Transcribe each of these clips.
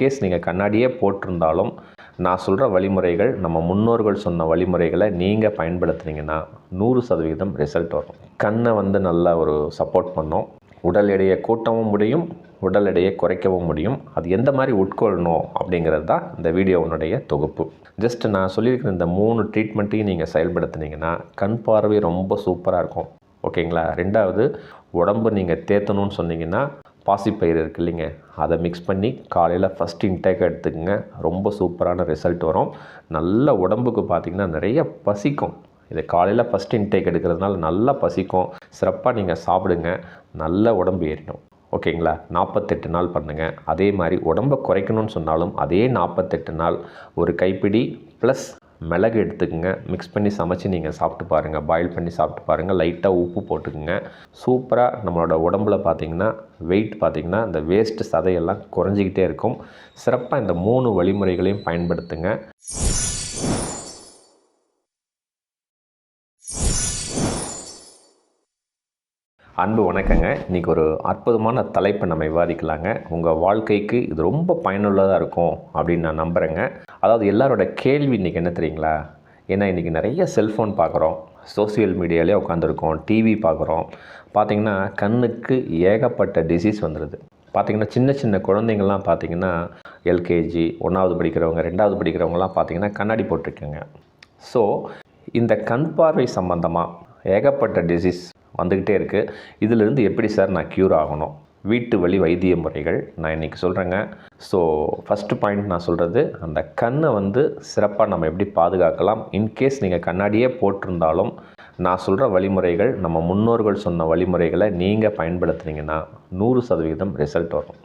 Case நீங்கள் கண்ணாடியே போட்டிருந்தாலும் நான் சொல்கிற வழிமுறைகள் நம்ம முன்னோர்கள் சொன்ன வழிமுறைகளை நீங்கள் பயன்படுத்துனீங்கன்னா நூறு சதவீதம் ரிசல்ட் வரும். கண்ணை வந்து நல்லா ஒரு சப்போர்ட் பண்ணும். உடல் எடையை கூட்டவும் முடியும் உடல் எடையை குறைக்கவும் முடியும். அது எந்த மாதிரி உட்கொள்ளணும் அப்படிங்கிறது தான் இந்த வீடியோனுடைய தொகுப்பு. ஜஸ்ட் நான் சொல்லியிருக்கிற இந்த மூணு ட்ரீட்மெண்ட்டையும் நீங்கள் செயல்படுத்துனீங்கன்னா கண் பார்வை ரொம்ப சூப்பராக இருக்கும். ஓகேங்களா ரெண்டாவது உடம்பு நீங்கள் தேத்தணும்னு சொன்னீங்கன்னா பாசிப்பயிறு இருக்கு இல்லைங்க. அதை மிக்ஸ் பண்ணி காலையில் ஃபஸ்ட் இன்டேக் எடுத்துக்கோங்க. ரொம்ப சூப்பரான ரிசல்ட் வரும். நல்ல உடம்புக்கு பார்த்திங்கன்னா நிறைய பசிக்கும். இது காலையில் ஃபஸ்ட் இன்டேக் எடுக்கிறதுனால நல்லா பசிக்கும். சிறப்பாக நீங்கள் சாப்பிடுங்க. நல்ல உடம்பு ஏறிடும். ஓகேங்களா நாற்பத்தெட்டு நாள் பண்ணுங்கள் அதே மாதிரி உடம்பை குறைக்கணும்னு சொன்னாலும் அதே நாற்பத்தெட்டு நாள் ஒரு கைப்பிடி ப்ளஸ் மிளகு எடுத்துக்கோங்க. மிக்ஸ் பண்ணி சமைச்சு நீங்கள் சாப்பிட்டு பாருங்கள் பாயில் பண்ணி சாப்பிட்டு பாருங்கள் லைட்டாக உப்பு போட்டுக்குங்க. சூப்பராக நம்மளோட உடம்புல பார்த்தீங்கன்னா வெயிட் பார்த்திங்கன்னா இந்த வேஸ்ட் சதையெல்லாம் குறைஞ்சிக்கிட்டே இருக்கும். சிறப்பாக இந்த மூணு வழிமுறைகளையும் பயன்படுத்துங்க. அன்பு வணக்கங்க. இன்றைக்கி ஒரு அற்புதமான தலைப்பை நம்ம விவாதிக்கலாங்க. உங்கள் வாழ்க்கைக்கு இது ரொம்ப பயனுள்ளதாக இருக்கும் அப்படின்னு நான் நம்புகிறேங்க அதாவது எல்லாரோட கேள்வி இன்றைக்கி என்ன தெரியுங்களா? ஏன்னா இன்றைக்கி நிறைய செல்ஃபோன் பார்க்குறோம் சோசியல் மீடியாலே உட்காந்துருக்கோம் டிவி பார்க்குறோம் பார்த்திங்கன்னா கண்ணுக்கு ஏகப்பட்ட டிசீஸ் வந்துடுது பார்த்திங்கன்னா சின்ன சின்ன குழந்தைங்கள்லாம் பார்த்திங்கன்னா எல்கேஜி ஒன்றாவது படிக்கிறவங்க ரெண்டாவது படிக்கிறவங்கலாம் பார்த்திங்கன்னா கண்ணாடி போட்டிருக்கேங்க. ஸோ இந்த கண் பார்வை சம்மந்தமாக ஏகப்பட்ட டிசீஸ் வந்துக்கிட்டே இருக்குது இதிலிருந்து எப்படி சார் நான் க்யூர் ஆகணும்? வீட்டு வழி வைத்திய முறைகள் நான் இன்றைக்கி சொல்கிறேங்க ஸோ ஃபஸ்ட்டு பாயிண்ட் நான் சொல்கிறது அந்த கண்ணை வந்து சிறப்பாக நம்ம எப்படி பாதுகாக்கலாம்? இன்கேஸ் நீங்கள் கண்ணாடியே போட்டிருந்தாலும் நான் சொல்கிற வழிமுறைகள் நம்ம முன்னோர்கள் சொன்ன வழிமுறைகளை நீங்கள் பயன்படுத்துனீங்கன்னா நூறு சதவீதம் ரிசல்ட் வரும்.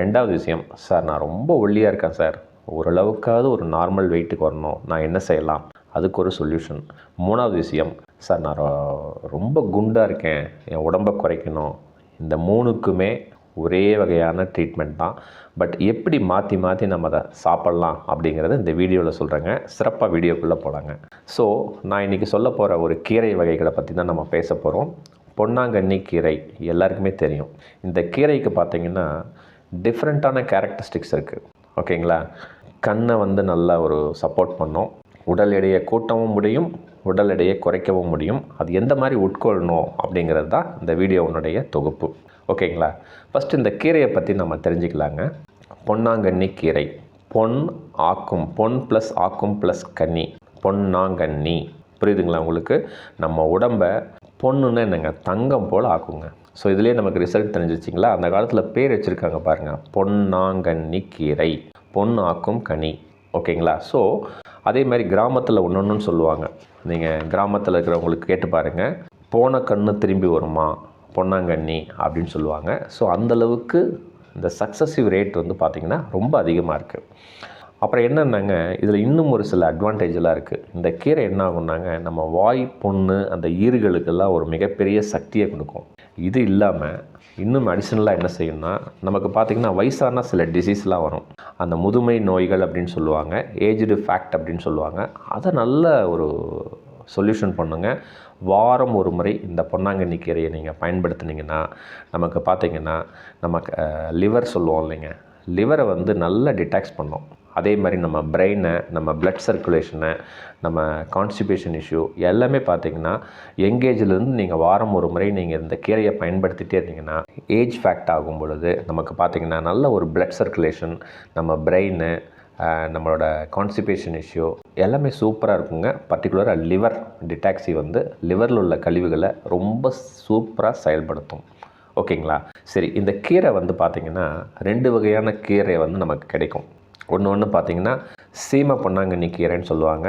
ரெண்டாவது விஷயம் சார் நான் ரொம்ப ஒல்லியாக இருக்கேன் சார். ஓரளவுக்காவது ஒரு நார்மல் வெயிட்டுக்கு வரணும். நான் என்ன செய்யலாம்? அதுக்கு ஒரு சொல்யூஷன் மூணாவது விஷயம் சார் நான் ரொ- ரொம்ப குண்டாக இருக்கேன். என் உடம்பை குறைக்கணும். இந்த மூணுக்குமே ஒரே வகையான ட்ரீட்மெண்ட் தான். பட் எப்படி மாற்றி மாற்றி நம்ம அதை சாப்பிட்லாம் அப்படிங்கிறத இந்த வீடியோவில் சொல்கிறேங்க சிறப்பாக வீடியோக்குள்ளே போகலாங்க ஸோ நான் இன்றைக்கி சொல்ல போகிற ஒரு கீரை வகைகளை பற்றி தான் நம்ம பேச போகிறோம் பொன்னாங்கண்ணி கீரை எல்லாருக்குமே தெரியும். இந்த கீரைக்கு பார்த்திங்கன்னா டிஃப்ரெண்ட்டான கேரக்டரிஸ்டிக்ஸ் இருக்குது ஓகேங்களா கண்ணை வந்து நல்லா ஒரு சப்போர்ட் பண்ணும். உடல் எடையை கூட்டவும் முடியும். உடல் எடையை குறைக்கவும் முடியும். அது எந்த மாதிரி உட்கொள்ளணும் அப்படிங்கிறது தான் இந்த வீடியோனுடைய தொகுப்பு. ஓகேங்களா? ஃபஸ்ட்டு இந்த கீரையை பற்றி நம்ம தெரிஞ்சுக்கலாங்க. பொன்னாங்கண்ணி கீரை. பொன் ஆக்கும். பொன் ப்ளஸ் ஆக்கும் ப்ளஸ் கன்னி பொன்னாங்கண்ணி. புரியுதுங்களா உங்களுக்கு? நம்ம உடம்பை பொண்ணுன்னு என்னங்க? தங்கம் போல் ஆக்குங்க. ஸோ இதுலேயே நமக்கு ரிசல்ட் தெரிஞ்சிச்சிங்களா? அந்த காலத்தில் பேர் வச்சுருக்காங்க பாருங்கள் பொன்னாங்கண்ணி கீரை. பொன் ஆக்கும் கனி. ஓகேங்களா? ஸோ அதே மாதிரி கிராமத்தில் ஒன்று ஒன்றுன்னு சொல்லுவாங்க. நீங்கள் கிராமத்தில் இருக்கிறவங்களுக்கு கேட்டு பாருங்கள் போன கண்ணு திரும்பி வருமா? பொன்னாங்கண்ணி அப்படின்னு சொல்லுவாங்க. ஸோ அந்தளவுக்கு இந்த சக்ஸஸிவ் ரேட் வந்து பார்த்திங்கன்னா ரொம்ப அதிகமாக இருக்குது அப்புறம் என்னென்னாங்க? இதில் இன்னும் ஒரு சில அட்வான்டேஜெலாம் இருக்குது இந்த கீரை என்ன ஆகும்னாங்க நம்ம வாய் புண்ணு அந்த ஈறுகளுக்கெல்லாம் ஒரு மிகப்பெரிய சக்தியை கொடுக்கும். இது இல்லாமல் இன்னும் அடிஷ்னலாக என்ன செய்யணும்னா நமக்கு பார்த்திங்கன்னா வயசான சில டிசீஸ்லாம் வரும். அந்த முதுமை நோய்கள் அப்படின்னு சொல்லுவாங்க ஏஜ்டு ஃபேக்ட் அப்படின்னு சொல்லுவாங்க. அதை நல்ல ஒரு சொல்யூஷன் பண்ணுங்க. வாரம் ஒரு முறை இந்த பொன்னாங்கண்ணி கீரையை நீங்கள் பயன்படுத்துனீங்கன்னா நமக்கு பார்த்தீங்கன்னா நமக்கு லிவர் சொல்லுவோம் இல்லைங்க. லிவரை வந்து நல்லா டிடாக்ஸ் பண்ணும். அதே மாதிரி நம்ம பிரெயினை நம்ம பிளட் சர்க்குலேஷனை நம்ம கான்ஸ்டிபேஷன் இஷ்யூ எல்லாமே பார்த்தீங்கன்னா எங்கேஜ்லேருந்து நீங்கள் வாரம் ஒரு முறை நீங்கள் இந்த கீரையை பயன்படுத்திட்டே இருந்தீங்கன்னா ஏஜ் ஃபேக்ட் ஆகும் பொழுது நமக்கு பார்த்தீங்கன்னா நல்ல ஒரு பிளட் சர்க்குலேஷன் நம்ம பிரெயின் நம்மளோட கான்ஸ்டிபேஷன் இஷ்யூ எல்லாமே சூப்பராக இருக்குங்க. பர்டிகுலராக லிவர் டிடாக்சி வந்து லிவரில் உள்ள கழிவுகளை ரொம்ப சூப்பராக செயல்படுத்தும். ஓகேங்களா சரி இந்த கீரை வந்து பார்த்திங்கன்னா ரெண்டு வகையான கீரை வந்து நமக்கு கிடைக்கும். ஒன்று ஒன்று பார்த்தீங்கன்னா சீமை பொன்னாங்கண்ணி கீரைன்னு சொல்லுவாங்க.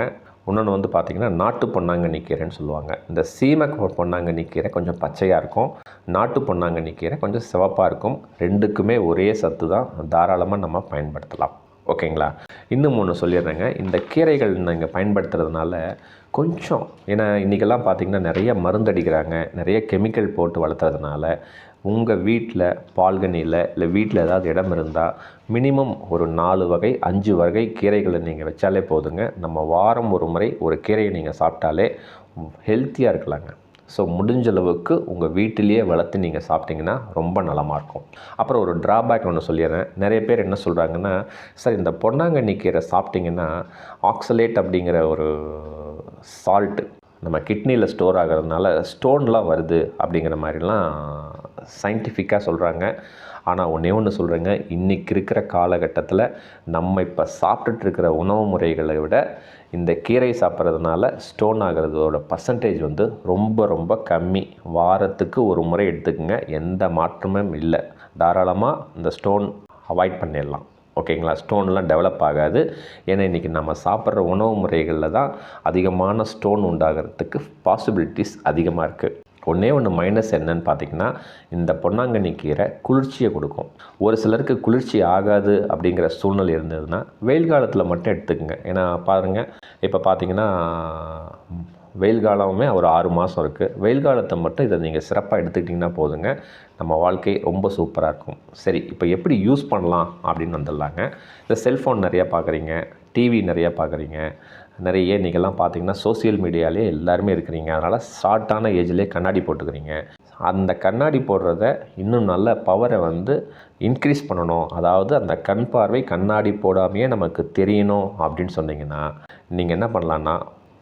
இன்னொன்று வந்து பார்த்திங்கன்னா நாட்டு பொன்னாங்கண்ணி கீரைன்னு சொல்லுவாங்க. இந்த சீமை பொன்னாங்கண்ணி கீரை கொஞ்சம் பச்சையாக இருக்கும். நாட்டு பொன்னாங்கண்ணி கீரை கொஞ்சம் சிவப்பாக இருக்கும். ரெண்டுக்குமே ஒரே சத்து தான். தாராளமாக நம்ம பயன்படுத்தலாம். ஓகேங்களா? இன்னும் ஒன்று சொல்லிடுறேங்க. இந்த கீரைகள் நீங்கள் பயன்படுத்துறதுனால கொஞ்சம் ஏன்னா இன்றைக்கெல்லாம் பார்த்திங்கன்னா நிறைய மருந்தடிக்கிறாங்க. நிறைய கெமிக்கல் போட்டு வளர்த்துறதுனால உங்கள் வீட்டில் பால்கனியில் இல்லை வீட்டில் ஏதாவது இடம் இருந்தால் மினிமம் ஒரு நாலு வகை அஞ்சு வகை கீரைகளை நீங்கள் வச்சாலே போதுங்க. நம்ம வாரம் ஒரு முறை ஒரு கீரையை நீங்கள் சாப்பிட்டாலே ஹெல்த்தியாக இருக்கலாங்க. ஸோ முடிஞ்ச அளவுக்கு உங்கள் வீட்டிலேயே வளர்த்து நீங்கள் சாப்பிட்டிங்கன்னா ரொம்ப நலமாக இருக்கும். அப்புறம் ஒரு ட்ராபேக் ஒன்று சொல்லிடுறேன். நிறைய பேர் என்ன சொல்கிறாங்கன்னா சார் இந்த பொன்னாங்கண்ணி கீரை சாப்பிட்டிங்கன்னா ஆக்சலேட் அப்படிங்கிற ஒரு சால்ட்டு நம்ம கிட்னியில் ஸ்டோர் ஆகிறதுனால ஸ்டோன்லாம் வருது அப்படிங்கிற மாதிரிலாம் சயின்டிஃபிக்காக சொல்கிறாங்க ஆனால் ஒன்றே ஒன்று சொல்கிறேங்க இன்றைக்கி இருக்கிற காலகட்டத்தில் நம்ம இப்போ சாப்பிட்டுட்ருக்கிற உணவு முறைகளை விட இந்த கீரை சாப்பிட்றதுனால ஸ்டோன் ஆகிறதோட பர்சன்டேஜ் வந்து ரொம்ப ரொம்ப கம்மி. வாரத்துக்கு ஒரு முறை எடுத்துக்கங்க. எந்த மாற்றமும் இல்லை. தாராளமாக இந்த ஸ்டோன் அவாய்ட் பண்ணிடலாம். ஓகேங்களா? ஸ்டோன்லாம் டெவலப் ஆகாது. ஏன்னா இன்றைக்கி நம்ம சாப்பிட்ற உணவு முறைகளில் தான் அதிகமான ஸ்டோன் உண்டாகிறதுக்கு பாசிபிலிட்டிஸ் அதிகமாக இருக்குது ஒன்றே ஒன்று மைனஸ் என்னன்னு பார்த்தீங்கன்னா இந்த பொன்னாங்கண்ணி கீரை குளிர்ச்சியை கொடுக்கும். ஒரு சிலருக்கு குளிர்ச்சி ஆகாது அப்படிங்கிற சூழ்நிலை இருந்ததுன்னா வெயில் காலத்தில் மட்டும் எடுத்துக்கோங்க. ஏன்னா பாருங்கள் இப்போ பார்த்தீங்கன்னா வெயில் காலமுமே ஒரு ஆறு மாதம் இருக்குது வெயில் காலத்தை மட்டும் இதை நீங்கள் சிறப்பாக எடுத்துக்கிட்டிங்கன்னா போதுங்க. நம்ம வாழ்க்கை ரொம்ப சூப்பராக இருக்கும். சரி இப்போ எப்படி யூஸ் பண்ணலாம் அப்படின்னு வந்துடலாங்க. இந்த செல்ஃபோன் நிறையா பார்க்குறீங்க டிவி நிறையா பார்க்குறீங்க நிறைய இன்றைக்கெல்லாம் பார்த்தீங்கன்னா சோசியல் மீடியாலே எல்லாருமே இருக்கிறீங்க. அதனால் ஷார்ட்டான ஏஜ்லேயே கண்ணாடி போட்டுக்கிறீங்க. அந்த கண்ணாடி போடுறத இன்னும் நல்ல பவரை வந்து இன்க்ரீஸ் பண்ணணும். அதாவது அந்த கண் பார்வை கண்ணாடி போடாமையே நமக்கு தெரியணும் அப்படின்னு சொன்னீங்கன்னா நீங்கள் என்ன பண்ணலான்னா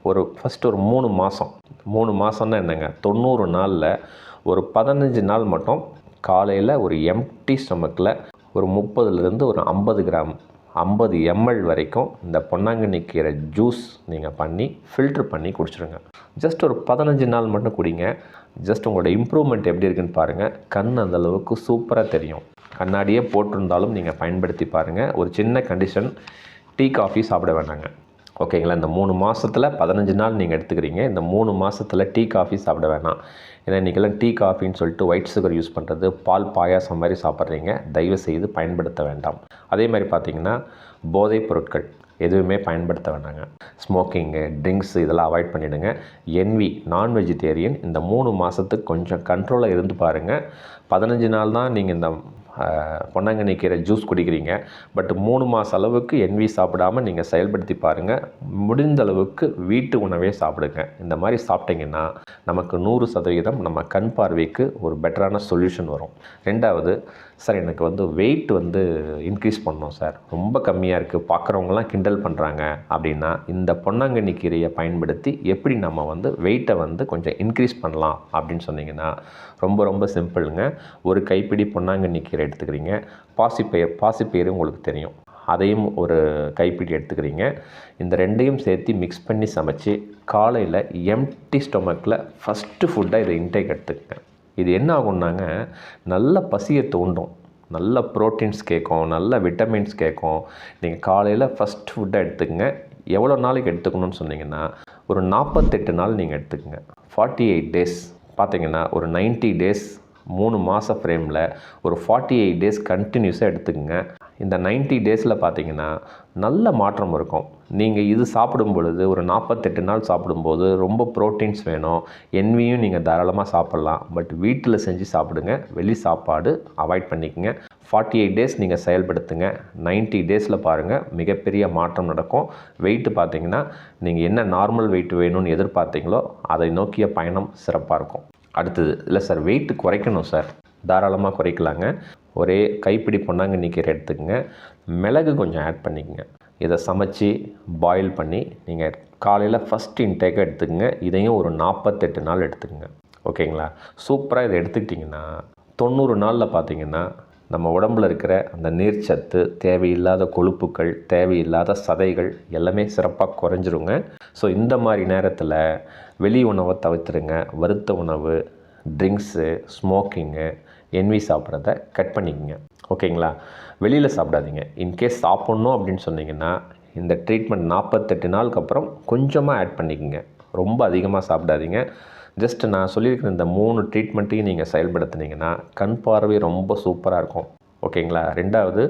ஒரு ஃபஸ்ட்டு ஒரு மூணு மாதம் மூணு மாதம்னா என்னங்க? தொண்ணூறு நாளில் ஒரு பதினஞ்சு நாள் மட்டும் காலையில் ஒரு எம்டி ஸ்டொமக்கில் ஒரு முப்பதுலேருந்து ஒரு ஐம்பது கிராம் ஐம்பது எம்எல் வரைக்கும் இந்த பொன்னாங்கண்ணி கீரை ஜூஸ் நீங்கள் பண்ணி ஃபில்ட்ரு பண்ணி குடிச்சிடுங்க ஜஸ்ட் ஒரு பதினஞ்சு நாள் மட்டும் குடிங்க. ஜஸ்ட் உங்களோட இம்ப்ரூவ்மெண்ட் எப்படி இருக்குன்னு பாருங்கள் கண் அந்த அளவுக்கு சூப்பராக தெரியும். கண்ணாடியே போட்டிருந்தாலும் நீங்கள் பயன்படுத்தி பாருங்கள் ஒரு சின்ன கண்டிஷன் டீ காஃபி சாப்பிட வேண்டாங்க. ஓகேங்களா? இந்த மூணு மாதத்தில் பதினஞ்சு நாள் நீங்கள் எடுத்துக்கிறீங்க. இந்த மூணு மாதத்தில் டீ காஃபி சாப்பிட வேணாம். ஏன்னா இன்றைக்கெல்லாம் டீ காஃபின்னு சொல்லிட்டு ஒயிட் சுகர் யூஸ் பண்ணுறது பால் பாயாசம் மாதிரி சாப்பிட்றீங்க. தயவு செய்து பயன்படுத்த வேண்டாம். அதே மாதிரி பார்த்தீங்கன்னா போதைப் பொருட்கள் எதுவுமே பயன்படுத்த வேண்டாங்க ஸ்மோக்கிங்கு ட்ரிங்க்ஸ் இதெல்லாம் அவாய்ட் பண்ணிவிடுங்க என்வி நான் வெஜிடேரியன் இந்த மூணு மாதத்துக்கு கொஞ்சம் கண்ட்ரோலாக இருந்து பாருங்கள் பதினஞ்சு நாள் தான் நீங்கள் இந்த பொன்னாங்கண்ணி கீரை ஜூஸ் குடிக்கிறீங்க. பட் மூணு மாத அளவுக்கு என்வி சாப்பிடாமல் நீங்கள் செயல்படுத்தி பாருங்கள் முடிந்த அளவுக்கு வீட்டு உணவே சாப்பிடுங்க. இந்த மாதிரி சாப்பிட்டீங்கன்னா நமக்கு நூறு சதவீதம் நம்ம கண் பார்வைக்கு ஒரு பெட்டரான சொல்யூஷன் வரும். ரெண்டாவது சார் எனக்கு வந்து வெயிட் வந்து இன்க்ரீஸ் பண்ணணும் சார். ரொம்ப கம்மியாக இருக்குது பார்க்குறவங்களாம் கிண்டல் பண்ணுறாங்க அப்படின்னா இந்த பொன்னாங்கண்ணி கீரையை பயன்படுத்தி எப்படி நம்ம வந்து வெயிட்டை வந்து கொஞ்சம் இன்க்ரீஸ் பண்ணலாம் அப்படின்னு சொன்னீங்கன்னா ரொம்ப ரொம்ப சிம்பிளுங்க. ஒரு கைப்பிடி பொன்னாங்கண்ணி கீரை எடுத்துக்கிறீங்க. பாசிப்பயிர் பாசிப்பயிறு உங்களுக்கு தெரியும். அதையும் ஒரு கைப்பிடி எடுத்துக்கிறீங்க. இந்த ரெண்டையும் சேர்த்து மிக்ஸ் பண்ணி சமைச்சு காலையில் எம்டி ஸ்டொமக்கில் ஃபஸ்ட்டு ஃபுட்டாக இதை இன்டேக் எடுத்துக்கங்க. இது என்ன ஆகும்னாங்க நல்ல பசியை தூண்டும். நல்ல ப்ரோட்டீன்ஸ் கேட்கும் நல்ல விட்டமின்ஸ் கேட்கும். நீங்கள் காலையில் ஃபஸ்ட் ஃபுட்டை எடுத்துக்கங்க. எவ்வளோ நாளைக்கு எடுத்துக்கணும்னு சொன்னீங்கன்னா ஒரு நாற்பத்தெட்டு நாள் நீங்கள் எடுத்துக்கங்க. ஃபார்ட்டி எயிட் டேஸ் பார்த்தீங்கன்னா ஒரு 90 டேஸ் மூணு மாத ஃப்ரேமில் ஒரு ஃபார்ட்டி எயிட் டேஸ் கண்டினியூஸாக எடுத்துக்கங்க. இந்த 90 டேஸில் பார்த்தீங்கன்னா நல்ல மாற்றம் இருக்கும். நீங்கள் இது சாப்பிடும் பொழுது ஒரு நாற்பத்தெட்டு நாள் சாப்பிடும்போது ரொம்ப ப்ரோட்டீன்ஸ் வேணும். என்வியும் நீங்கள் தாராளமாக சாப்பிட்லாம். பட் வீட்டில் செஞ்சு சாப்பிடுங்க. வெளி சாப்பாடு அவாய்ட் பண்ணிக்கங்க. ஃபார்ட்டி எயிட் டேஸ் நீங்கள் செயல்படுத்துங்க. 90 டேஸில் பாருங்கள் மிகப்பெரிய மாற்றம் நடக்கும். வெயிட் பார்த்தீங்கன்னா நீங்கள் என்ன நார்மல் வெயிட் வேணும்னு எதிர்பார்த்தீங்களோ அதை நோக்கிய பயணம் சிறப்பாக இருக்கும். அடுத்தது இல்லை சார் வெயிட் குறைக்கணும் சார் தாராளமாக குறைக்கலாங்க. ஒரே கைப்பிடி பொன்னாங்கண்ணி கீரை எடுத்துக்கோங்க. மிளகு கொஞ்சம் ஆட் பண்ணிக்கங்க. இதை சமைச்சி பாயில் பண்ணி நீங்கள் காலையில் ஃபஸ்ட் இன்டேக்காக எடுத்துக்கோங்க. இதையும் ஒரு நாற்பத்தெட்டு நாள் எடுத்துக்கோங்க. ஓகேங்களா? சூப்பராக இதை எடுத்துக்கிட்டிங்கன்னா தொண்ணூறு நாளில் பார்த்தீங்கன்னா நம்ம உடம்புல இருக்கிற அந்த நீர்ச்சத்து தேவையில்லாத கொழுப்புக்கள் தேவையில்லாத சதைகள் எல்லாமே சிறப்பாக குறைஞ்சிருங்க. ஸோ இந்த மாதிரி நேரத்தில் வெளி உணவை தவிர்த்துருங்க. வறுத்த உணவு ட்ரிங்க்ஸு ஸ்மோக்கிங்கு என்வி சாப்பிட்றத கட் பண்ணிக்கோங்க. ஓகேங்களா? வெளியில் சாப்பிடாதீங்க. இன்கேஸ் சாப்பிட்ணும் அப்படின்னு சொன்னீங்கன்னா இந்த ட்ரீட்மெண்ட் நாற்பத்தெட்டு நாளுக்கு அப்புறம் கொஞ்சமாக ஆட் பண்ணிக்கோங்க. ரொம்ப அதிகமாக சாப்பிடாதீங்க. ஜஸ்ட் நான் சொல்லியிருக்கிற இந்த மூணு ட்ரீட்மெண்ட்டையும் நீங்கள் செயல்படுத்துனீங்கன்னா கண் பார்வை ரொம்ப சூப்பராக இருக்கும். ஓகேங்களா? ரெண்டாவது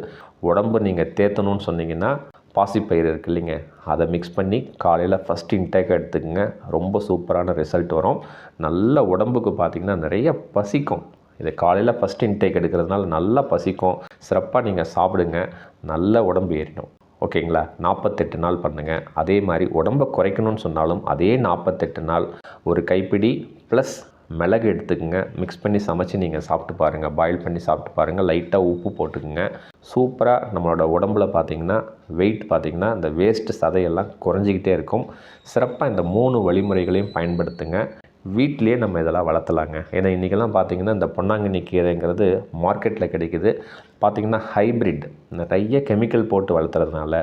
உடம்பு நீங்கள் தேத்தணும்னு சொன்னீங்கன்னா பாசிப்பயிறு இருக்கு இல்லைங்க. அதை மிக்ஸ் பண்ணி காலையில் ஃபஸ்ட் இன்டேக் எடுத்துக்கோங்க. ரொம்ப சூப்பரான ரிசல்ட் வரும். நல்ல உடம்புக்கு பார்த்திங்கன்னா நிறைய பசிக்கும். இது காலையில் ஃபஸ்ட் இன்டேக் எடுக்கிறதுனால நல்லா பசிக்கும். சிறப்பாக நீங்கள் சாப்பிடுங்க. நல்ல உடம்பு ஏறிடும். ஓகேங்களா? நாற்பத்தெட்டு நாள் பண்ணுங்கள் அதே மாதிரி உடம்பை குறைக்கணும்னு சொன்னாலும் அதே நாற்பத்தெட்டு நாள் ஒரு கைப்பிடி ப்ளஸ் மிளகு எடுத்துக்கோங்க. மிக்ஸ் பண்ணி சமைச்சு நீங்கள் சாப்பிட்டு பாருங்கள் பாயில் பண்ணி சாப்பிட்டு பாருங்கள் லைட்டாக உப்பு போட்டுக்குங்க. சூப்பராக நம்மளோட உடம்புல பார்த்தீங்கன்னா வெயிட் பார்த்தீங்கன்னா இந்த வேஸ்ட்டு சதையெல்லாம் குறைஞ்சிக்கிட்டே இருக்கும். சிறப்பாக இந்த மூணு வழிமுறைகளையும் பயன்படுத்துங்க. வீட்டிலேயே நம்ம இதெல்லாம் வளர்த்தலாங்க. ஏன்னா இன்றைக்கெல்லாம் பார்த்தீங்கன்னா இந்த பொன்னாங்கண்ணி கீரைங்கிறது மார்க்கெட்டில் கிடைக்கிது. பார்த்திங்கன்னா ஹைப்ரிட் நிறைய கெமிக்கல் போட்டு வளர்த்துறதுனால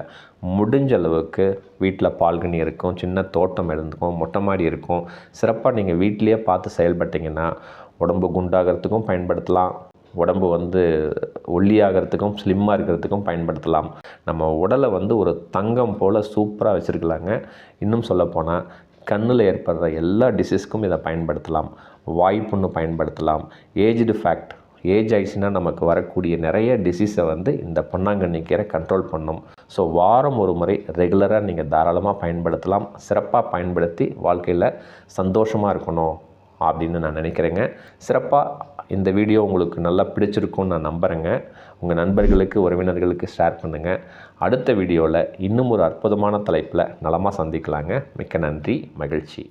முடிஞ்ச அளவுக்கு வீட்டில் பால்கனி இருக்கும் சின்ன தோட்டம் இருந்துக்கும் மொட்டை மாடி இருக்கும். சிறப்பாக நீங்கள் வீட்டிலேயே பார்த்து செயல்பட்டிங்கன்னா உடம்பு குண்டாகிறதுக்கும் பயன்படுத்தலாம். உடம்பு வந்து ஒல்லியாகிறதுக்கும் ஸ்லிம்மாக இருக்கிறதுக்கும் பயன்படுத்தலாம். நம்ம உடலை வந்து ஒரு தங்கம் போல் சூப்பராக வச்சுருக்கலாங்க. இன்னும் சொல்லப்போனால் கண்ணில் ஏற்படுற எல்லா டிசீஸ்க்கும் இதை பயன்படுத்தலாம். வாய்ப்புண்ணு பயன்படுத்தலாம். ஏஜ்டு ஃபேக்ட் ஏஜ் ஆயிடுச்சுன்னா நமக்கு வரக்கூடிய நிறைய டிசீஸை வந்து இந்த பொன்னாங்கண்ணி கீரை கண்ட்ரோல் பண்ணும். ஸோ வாரம் ஒரு முறை ரெகுலராக நீங்கள் தாராளமாக பயன்படுத்தலாம். சிறப்பாக பயன்படுத்தி வாழ்க்கையில் சந்தோஷமாக இருக்கணும் அப்படின்னு நான் நினைக்கிறேங்க. சிறப்பாக இந்த வீடியோ உங்களுக்கு நல்லா பிடிச்சிருக்கும்னு நான் நம்புகிறேங்க உங்கள் நண்பர்களுக்கு உறவினர்களுக்கு ஷேர் பண்ணுங்கள் அடுத்த வீடியோவில் இன்னும் ஒரு அற்புதமான தலைப்பில் நலமாக சந்திக்கலாங்க. மிக்க நன்றி மகிழ்ச்சி.